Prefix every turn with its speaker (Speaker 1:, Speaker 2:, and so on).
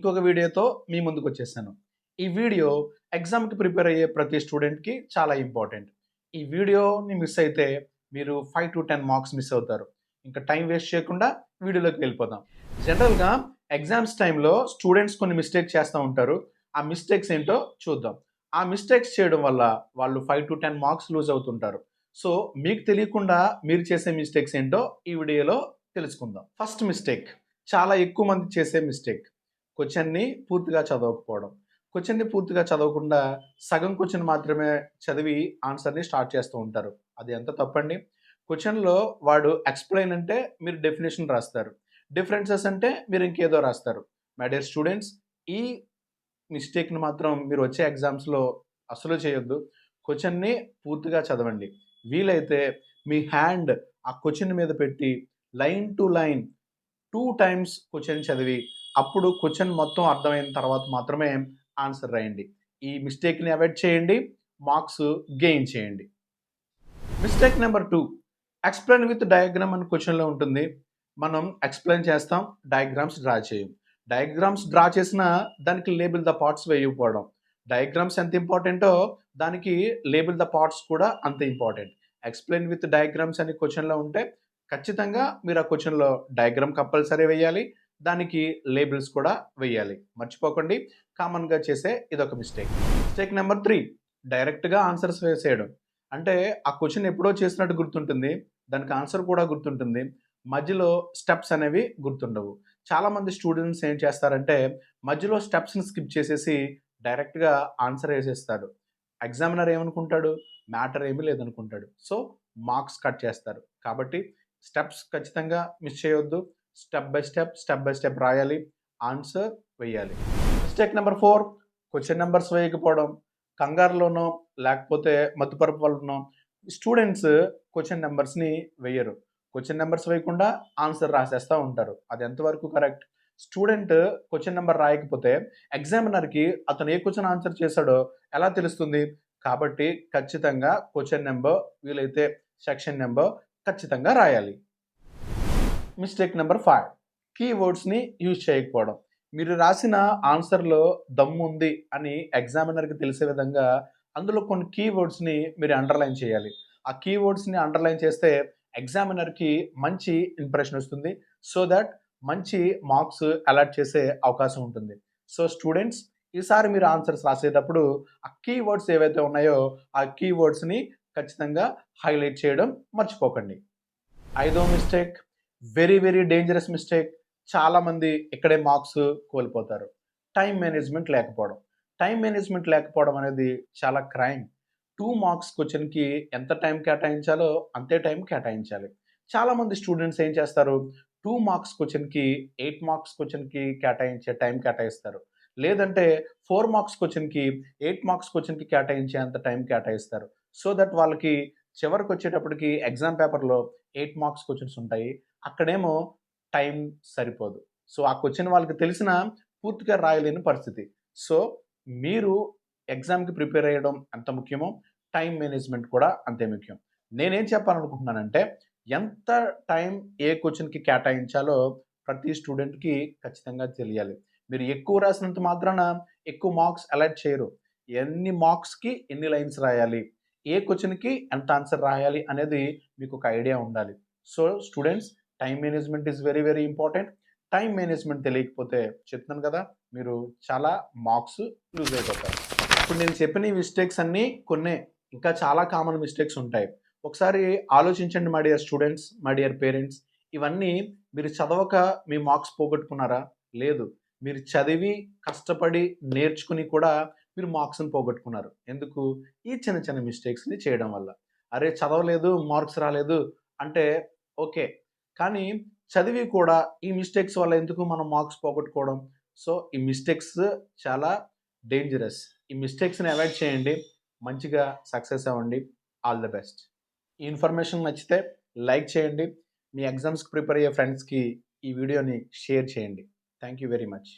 Speaker 1: ఇంకొక వీడియోతో మీ ముందుకు వచ్చేసాను. ఈ వీడియో ఎగ్జామ్కి ప్రిపేర్ అయ్యే ప్రతి స్టూడెంట్కి చాలా ఇంపార్టెంట్. ఈ వీడియోని మిస్ అయితే మీరు five to ten marks miss అవుతారు. ఇంకా టైం వేస్ట్ చేయకుండా వీడియోలోకి వెళ్ళిపోదాం. జనరల్గా ఎగ్జామ్స్ టైంలో స్టూడెంట్స్ కొన్ని మిస్టేక్స్ చేస్తూ ఉంటారు. ఆ మిస్టేక్స్ ఏంటో చూద్దాం. ఆ మిస్టేక్స్ చేయడం వల్ల వాళ్ళు five to ten marks lose అవుతుంటారు. సో మీకు తెలియకుండా మీరు చేసే మిస్టేక్స్ ఏంటో ఈ వీడియోలో తెలుసుకుందాం. First mistake. చాలా ఎక్కువ మంది చేసే మిస్టేక్. క్వశ్చన్ని పూర్తిగా చదవకపోవడం. క్వశ్చన్ని పూర్తిగా చదవకుండా సగం క్వశ్చన్ మాత్రమే చదివి ఆన్సర్ని స్టార్ట్ చేస్తూ ఉంటారు. అది ఎంత తప్పండి? క్వశ్చన్లో వాడు ఎక్స్ప్లెయిన్ అంటే మీరు డెఫినేషన్ రాస్తారు. డిఫరెన్సెస్ అంటే మీరు ఇంకేదో రాస్తారు. మై డియర్ స్టూడెంట్స్ ఈ మిస్టేక్ని మాత్రం మీరు వచ్చే ఎగ్జామ్స్లో అసలు చేయొద్దు. క్వశ్చన్ని పూర్తిగా చదవండి. వీలైతే మీ హ్యాండ్ ఆ క్వశ్చన్ మీద పెట్టి line to line two times question చదివి అప్పుడు క్వశ్చన్ మొత్తం అర్థమైన తర్వాత మాత్రమే ఆన్సర్ రాయండి. ఈ మిస్టేక్ని అవాయిడ్ చేయండి మార్క్స్ గెయిన్ చేయండి. Mistake number two explain with diagram అని క్వశ్చన్లో ఉంటుంది. మనం ఎక్స్ప్లెయిన్ చేస్తాం డయాగ్రామ్స్ డ్రా చేయం. డయాగ్రామ్స్ డ్రా చేసిన దానికి లేబుల్ ద పార్ట్స్ వేయకపోవడం. డయాగ్రామ్స్ ఎంత ఇంపార్టెంటో దానికి లేబుల్ ద పార్ట్స్ కూడా అంత ఇంపార్టెంట్ ఎక్స్ప్లెయిన్ విత్ డయాగ్రామ్స్ అని క్వశ్చన్లో ఉంటే ఖచ్చితంగా మీరు ఆ క్వశ్చన్లో డయాగ్రామ్ కంపల్సరీ వేయాలి. దానికి లేబుల్స్ కూడా వేయాలి. మర్చిపోకండి. కామన్గా చేసే ఇదొక మిస్టేక్. మిస్టేక్ నెంబర్ త్రీ డైరెక్ట్గా ఆన్సర్స్ వేసేయడం. అంటే ఆ క్వశ్చన్ ఎప్పుడో చేసినట్టు గుర్తుంటుంది. దానికి ఆన్సర్ కూడా గుర్తుంటుంది. మధ్యలో స్టెప్స్ అనేవి గుర్తుండవు. చాలామంది స్టూడెంట్స్ ఏం చేస్తారంటే మధ్యలో స్టెప్స్ని స్కిప్ చేసేసి డైరెక్ట్గా ఆన్సర్ వేసేస్తారు. ఎగ్జామినర్ ఏమనుకుంటాడు? మ్యాటర్ ఏమీ లేదనుకుంటాడు. సో మార్క్స్ కట్ చేస్తారు. కాబట్టి స్టెప్స్ ఖచ్చితంగా మిస్ చేయొద్దు. Step by step step by step రాయాలి. ఆన్సర్ వేయాలి mistake number four question numbers వేయకపోవడం. కంగారులోనో లేకపోతే మత్తుపరపు వల్లనో స్టూడెంట్స్ క్వశ్చన్ నెంబర్స్ని వేయరు. క్వశ్చన్ నెంబర్స్ వేయకుండా ఆన్సర్ రాసేస్తూ ఉంటారు. అది ఎంతవరకు కరెక్ట్ స్టూడెంట్ క్వశ్చన్ నెంబర్ రాయకపోతే ఎగ్జామినర్కి అతను ఏ క్వశ్చన్ ఆన్సర్ చేశాడో ఎలా తెలుస్తుంది? కాబట్టి ఖచ్చితంగా క్వశ్చన్ నెంబర్ వీలైతే సెక్షన్ నెంబర్ ఖచ్చితంగా రాయాలి. Mistake number five. కీవర్డ్స్ని యూజ్ చేయకపోవడం. మీరు రాసిన ఆన్సర్లో దమ్ము ఉంది అని ఎగ్జామినర్కి తెలిసే విధంగా అందులో కొన్ని కీవర్డ్స్ని మీరు అండర్లైన్ చేయాలి. ఆ కీవర్డ్స్ని అండర్లైన్ చేస్తే ఎగ్జామినర్కి మంచి ఇంప్రెషన్ వస్తుంది. సో దట్ మంచి మార్క్స్ అలాట్ చేసే అవకాశం ఉంటుంది. సో స్టూడెంట్స్ ఈసారి మీరు ఆన్సర్స్ రాసేటప్పుడు ఆ కీవర్డ్స్ ఏవైతే ఉన్నాయో ఆ కీవర్డ్స్ని ఖచ్చితంగా హైలైట్ చేయడం మర్చిపోకండి. ఐదో mistake very very dangerous mistake చాలామంది ఇక్కడే మార్క్స్ కోల్పోతారు. టైం మేనేజ్మెంట్ లేకపోవడం. టైం మేనేజ్మెంట్ లేకపోవడం అనేది చాలా క్రైమ్ టూ మార్క్స్ క్వశ్చన్కి ఎంత టైం కేటాయించాలో అంతే టైం కేటాయించాలి. చాలామంది స్టూడెంట్స్ ఏం చేస్తారు? టూ మార్క్స్ క్వశ్చన్కి ఎయిట్ మార్క్స్ క్వశ్చన్కి కేటాయించే టైం కేటాయిస్తారు. లేదంటే ఫోర్ మార్క్స్ క్వశ్చన్కి ఎయిట్ మార్క్స్ క్వశ్చన్కి కేటాయించే అంత టైం కేటాయిస్తారు. సో దట్ వాళ్ళకి చివరికి వచ్చేటప్పటికి ఎగ్జామ్ పేపర్లో ఎయిట్ మార్క్స్ క్వశ్చన్స్ ఉంటాయి. అక్కడేమో టైం సరిపోదు. సో ఆ క్వశ్చన్ వాళ్ళకి తెలిసిన పూర్తిగా రాయలేని పరిస్థితి. సో మీరు ఎగ్జామ్కి ప్రిపేర్ అయ్యడం ఎంత ముఖ్యమో టైం మేనేజ్మెంట్ కూడా అంతే ముఖ్యం. నేనేం చెప్పాలనుకుంటున్నానంటే ఎంత టైం ఏ క్వశ్చన్కి కేటాయించాలో ప్రతి స్టూడెంట్కి ఖచ్చితంగా తెలియాలి. మీరు ఎక్కువ రాసినంత మాత్రాన ఎక్కువ మార్క్స్ అలర్ట్ చేయరు. ఎన్ని మార్క్స్కి ఎన్ని లైన్స్ రాయాలి? ఏ క్వశ్చన్కి ఎంత ఆన్సర్ రాయాలి అనేది మీకు ఒక ఐడియా ఉండాలి. So students time management is very very important. Time management తెలియకపోతే చెప్తున్నాను కదా మీరు చాలా మార్క్స్ లూజ్ అయిపోతారు. ఇప్పుడు నేను చెప్పిన ఈ మిస్టేక్స్ అన్నీ కొన్ని ఇంకా చాలా కామన్ మిస్టేక్స్ ఉంటాయి. ఒకసారి ఆలోచించండి మా డియర్ స్టూడెంట్స్ మా డియర్ పేరెంట్స్ ఇవన్నీ మీరు చదవక మీ మార్క్స్ పోగొట్టుకున్నారా? లేదు. మీరు చదివి కష్టపడి నేర్చుకుని కూడా మీరు మార్క్స్ని పోగొట్టుకున్నారు. ఎందుకు? ఈ చిన్న చిన్న మిస్టేక్స్ని చేయడం వల్ల. అరే చదవలేదు మార్క్స్ రాలేదు అంటే ఓకే కానీ చదివి కూడా ఈ మిస్టేక్స్ వల్ల ఎందుకు మనం మార్క్స్ పోగొట్టుకోవడం? సో ఈ మిస్టేక్స్ చాలా డేంజరస్ ఈ మిస్టేక్స్ని అవాయిడ్ చేయండి. మంచిగా సక్సెస్ అవ్వండి. ఆల్ ద బెస్ట్ ఈ ఇన్ఫర్మేషన్ నచ్చితే లైక్ చేయండి. మీ ఎగ్జామ్స్కి ప్రిపేర్ అయ్యే ఫ్రెండ్స్కి ఈ వీడియోని షేర్ చేయండి. Thank you very much